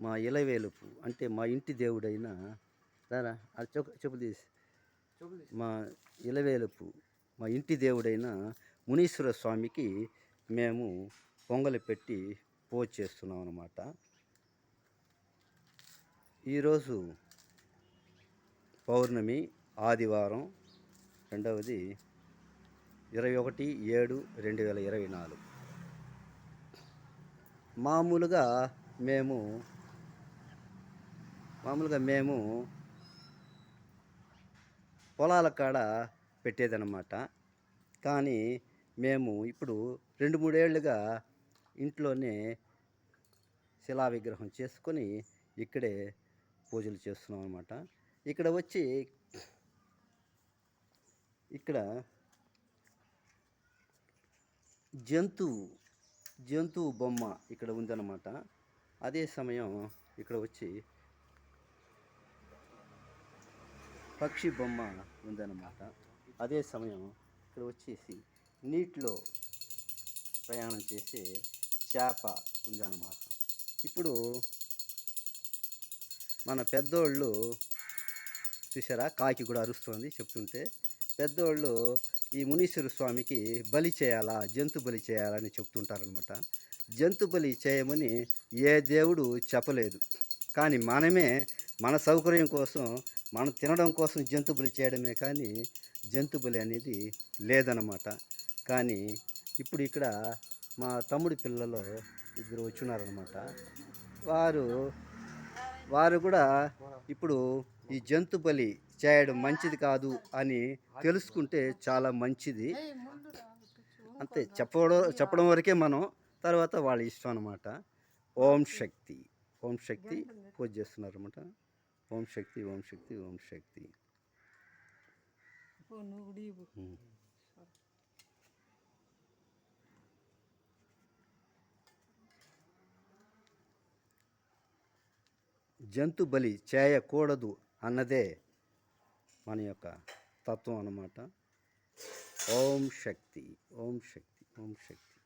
మా ఇలవేలుపు అంటే మా ఇంటి దేవుడైన రారా అది చెప్పు చెప్పు తీసి. మా ఇలవేలుపు మా ఇంటి దేవుడైన మునీశ్వర స్వామికి మేము పొంగలి పెట్టి పూజ చేస్తున్నాం అన్నమాట. ఈరోజు పౌర్ణమి ఆదివారం రెండవది ఇరవై ఒకటి ఏడు రెండు వేల ఇరవై నాలుగు. మామూలుగా మేము మామూలుగా మేము పొలాల కాడ పెట్టేదన్నమాట. కానీ మేము ఇప్పుడు రెండు మూడేళ్ళుగా ఇంట్లోనే శిలా విగ్రహం చేసుకొని ఇక్కడే పూజలు చేస్తున్నాం అనమాట ఇక్కడ వచ్చి ఇక్కడ జంతువు జంతువు బొమ్మ ఇక్కడ ఉందన్నమాట. అదే సమయం ఇక్కడ వచ్చి పక్షి బొమ్మ ఉందన్నమాట. అదే సమయం ఇక్కడ వచ్చేసి నీటిలో ప్రయాణం చేసే చేప ఉందన్నమాట. ఇప్పుడు మన పెద్దోళ్ళు చూసారా కాకి కూడా అరుస్తుంది చెప్తుంటే పెద్దోళ్ళు ఈ మునీశ్వర స్వామికి బలి చేయాలా జంతు బలి చేయాలని చెప్తుంటారనమాట జంతు బలి చేయమని ఏ దేవుడు చెప్పలేదు. కానీ మనమే మన సౌకర్యం కోసం మనం తినడం కోసం జంతు బలి చేయడమే కానీ జంతు బలి అనేది లేదన్నమాట. కానీ ఇప్పుడు ఇక్కడ మా తమ్ముడి పిల్లలు ఇద్దరు వచ్చినారనమాట వారు వారు కూడా ఇప్పుడు ఈ జంతు బలి చేయడం మంచిది కాదు అని తెలుసుకుంటే చాలా మంచిది. అంతే చెప్పడం చెప్పడం వరకే మనం తర్వాత వాళ్ళ ఇష్టం అనమాట ఓం శక్తి ఓం శక్తి పూజ చేస్తున్నారు అనమాట ఓం శక్తి ఓం శక్తి ఓం శక్తి. జంతు బలి చేయకూడదు అన్నదే మన యొక్క తత్వం అన్నమాట. ఓం శక్తి ఓం శక్తి ఓం శక్తి.